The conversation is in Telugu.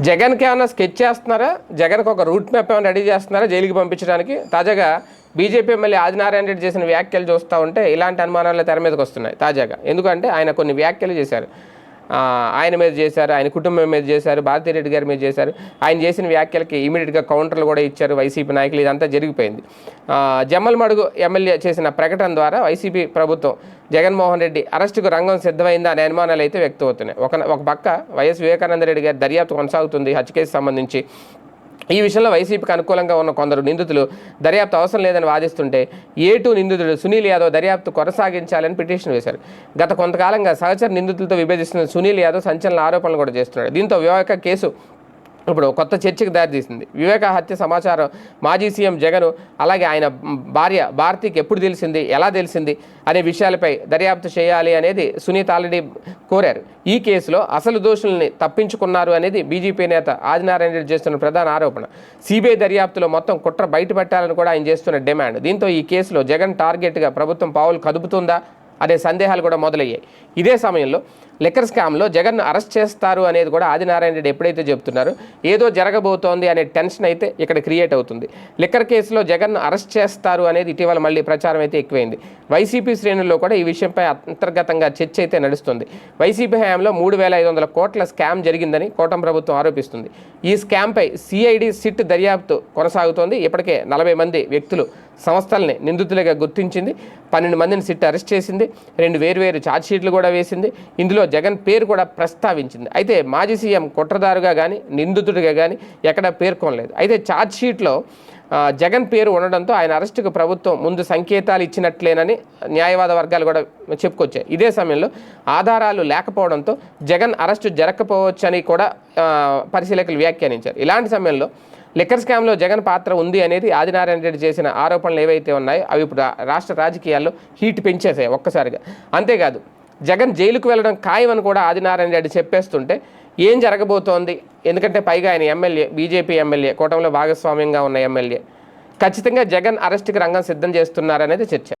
జగన్కి ఏమైనా స్కెచ్ చేస్తున్నారా? జగన్కి ఒక రూట్ మ్యాప్ ఏమైనా రెడీ చేస్తున్నారా? జైలుకి పంపించడానికి? తాజాగా బీజేపీ ఎమ్మెల్యే ఆదినారాయణ రెడ్డి చేసిన వ్యాఖ్యలు చూస్తూ ఉంటే ఇలాంటి అనుమానాలు తెర మీదకి వస్తున్నాయి తాజాగా. ఎందుకంటే ఆయన కొన్ని వ్యాఖ్యలు చేశారు. ఆయన మీద చేశారు ఆయన కుటుంబం మీద చేశారు భారతిరెడ్డి గారి మీద చేశారు. ఆయన చేసిన వ్యాఖ్యలకి ఇమీడియట్గా కౌంటర్లు కూడా ఇచ్చారు వైసీపీ నాయకులు. ఇదంతా జరిగిపోయింది. జమ్మలమడుగు ఎమ్మెల్యే చేసిన ప్రకటన ద్వారా వైసీపీ ప్రభుత్వం జగన్మోహన్ రెడ్డి అరెస్టుకు రంగం సిద్ధమైందా అనే అనుమానాలు అయితే వ్యక్తమవుతున్నాయి. ఒక ఒక పక్క వైఎస్ వివేకానంద రెడ్డి గారి దర్యాప్తు కొనసాగుతుంది హత్య కేసు సంబంధించి. ఈ విషయంలో వైసీపీకి అనుకూలంగా ఉన్న కొందరు నిందితులు దర్యాప్తు అవసరం లేదని వాదిస్తుంటే ఏ టూ నిందితుడు సునీల్ యాదవ్ దర్యాప్తు కొనసాగించాలని పిటిషన్ వేశారు. గత కొంతకాలంగా సహచర నిందితులతో విభజిస్తున్న సునీల్ యాదవ్ సంచలన ఆరోపణలు కూడా చేస్తున్నాడు. దీంతో వివాహక కేసు ఇప్పుడు కొత్త చర్చకు దారితీసింది. వివేక హత్య సమాచారం మాజీ సీఎం జగన్ అలాగే ఆయన భార్య భారతికి ఎప్పుడు తెలిసింది ఎలా తెలిసింది అనే విషయాలపై దర్యాప్తు చేయాలి అనేది సునీత ఆల్రెడీ కోరారు. ఈ కేసులో అసలు దోషుల్ని తప్పించుకున్నారు అనేది బీజేపీ నేత ఆదినారాయణ రెడ్డి చేస్తున్న ప్రధాన ఆరోపణ. సిబిఐ దర్యాప్తులో మొత్తం కుట్ర బయటపెట్టాలని కూడా ఆయన చేస్తున్న డిమాండ్. దీంతో ఈ కేసులో జగన్ టార్గెట్గా ప్రభుత్వం పావులు కదుపుతుందా? అనే సందేహాలు కూడా మొదలయ్యాయి. ఇదే సమయంలో లిక్కర్ స్కామ్లో జగన్ను అరెస్ట్ చేస్తారు అనేది కూడా ఆదినారాయణ రెడ్డి ఎప్పుడైతే చెప్తున్నారో ఏదో జరగబోతోంది అనే టెన్షన్ అయితే ఇక్కడ క్రియేట్ అవుతుంది. లిక్కర్ కేసులో జగన్ను అరెస్ట్ చేస్తారు అనేది ఇటీవల మళ్ళీ ప్రచారం అయితే ఎక్కువైంది. వైసీపీ శ్రేణుల్లో కూడా ఈ విషయంపై అంతర్గతంగా చర్చ అయితే నడుస్తుంది. వైసీపీ హయాంలో మూడు వేల ఐదు వందల కోట్ల స్కామ్ జరిగిందని కోటం ప్రభుత్వం ఆరోపిస్తుంది. ఈ స్కామ్పై సిఐడి సిట్ దర్యాప్తు కొనసాగుతోంది. ఇప్పటికే నలభై మంది వ్యక్తులు సంస్థల్ని నిందితులుగా గుర్తించింది. పన్నెండు మందిని సిట్ అరెస్ట్ చేసింది. రెండు వేరువేరు ఛార్జ్షీట్లు కూడా వేసింది. ఇందులో జగన్ పేరు కూడా ప్రస్తావించింది. అయితే మాజీ సీఎం కుట్రదారుగా కానీ నిందితుడిగా కానీ ఎక్కడా పేర్కొనలేదు. అయితే ఛార్జ్షీట్లో జగన్ పేరు ఉండడంతో ఆయన అరెస్టుకు ప్రభుత్వం ముందు సంకేతాలు ఇచ్చినట్లేనని న్యాయవాద వర్గాలు కూడా చెప్పుకొచ్చాయి. ఇదే సమయంలో ఆధారాలు లేకపోవడంతో జగన్ అరెస్టు జరగకపోవచ్చని కూడా పరిశీలకులు వ్యాఖ్యానించారు. ఇలాంటి సమయంలో లిక్కర్ స్కామ్లో జగన్ పాత్ర ఉంది అనేది ఆదినారాయణ రెడ్డి చేసిన ఆరోపణలు ఏవైతే ఉన్నాయో అవి ఇప్పుడు రాష్ట్ర రాజకీయాల్లో హీట్ పెంచేసాయి ఒక్కసారిగా. అంతేకాదు జగన్ జైలుకు వెళ్ళడం ఖాయమని కూడా ఆదినారాయణ రెడ్డి చెప్పేస్తుంటే ఏం జరగబోతోంది? ఎందుకంటే పైగా ఆయన ఎమ్మెల్యే బీజేపీ ఎమ్మెల్యే కూటమిలో భాగస్వామ్యంగా ఉన్న ఎమ్మెల్యే. ఖచ్చితంగా జగన్ అరెస్ట్కి రంగం సిద్ధం చేస్తున్నారనేది చర్చ.